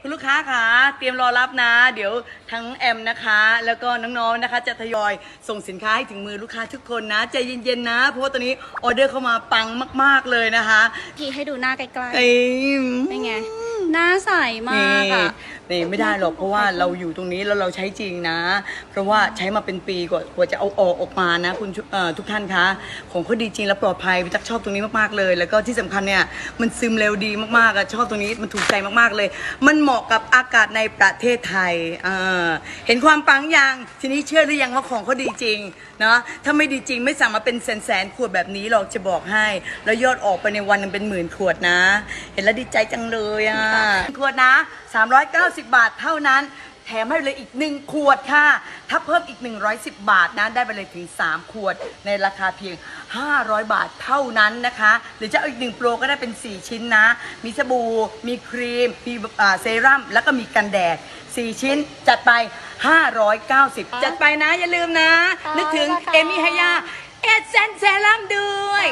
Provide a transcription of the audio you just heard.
คุณลูกค้าคะเตรียมรอรับนะ เดี๋ยวทั้งแอมนะคะ แล้วก็น้องๆนะคะ จะทยอยส่งสินค้าให้ถึงมือลูกค้าทุกคนนะใจเย็นๆนะ เพราะว่าตอนนี้ออเดอร์เข้ามาปังมาก ๆเลยนะคะทีให้ดูหน้าใกล้เอ้ยๆเป็นไง หน้าใสมากนี่ อะ นี่ไม่ได้หรอกเพราะว่าเราอยู่ตรงนี้แล้วเราใช้จริงนะ เพราะว่าใช้มาเป็นปีกว่ากว่าจะเอาออกออกมานะคุณชุเอ่อทุกท่านคะของเขาดีจริงและปลอดภัยพี่ตักชอบตรงนี้มากๆเลย แล้วก็ที่สำคัญเนี่ยมันซึมเร็วดีมากๆอะชอบตรงนี้มันถูกใจมากๆเลย มันเหมาะกับอากาศในประเทศไทยเออเห็นความปังยังทีนี้เชื่อหรือยังว่าของเขาดีจริงเนาะถ้าไม่ดีจริงไม่สั่งมาเป็นแสนๆขวดแบบนี้หรอกจะบอกให้ แล้วยอดออกไปในวันหนึงเป็นหมื่นขวดนะ เห็นแล้วดีใจจังเลยอะขวดนะ 390 บาทเท่านั้น แถมให้เลยอีก 1 ขวดค่ะ ถ้าเพิ่มอีก 110 บาทนะได้ไปเลยถึง 3 ขวด ในราคาเพียง 500 บาทเท่านั้นนะคะ หรือจะเอาอีก 1 โปรก็ได้เป็น 4 ชิ้นนะ มีสบู่ มีครีม มีอ่าเซรั่ม แล้วก็มีกันแดด 4 ชิ้นจัดไป 590 จัดไปนะอย่าลืมนะ นึกถึงเอมี่ฮายาเอดเซนเซรั่มด้วย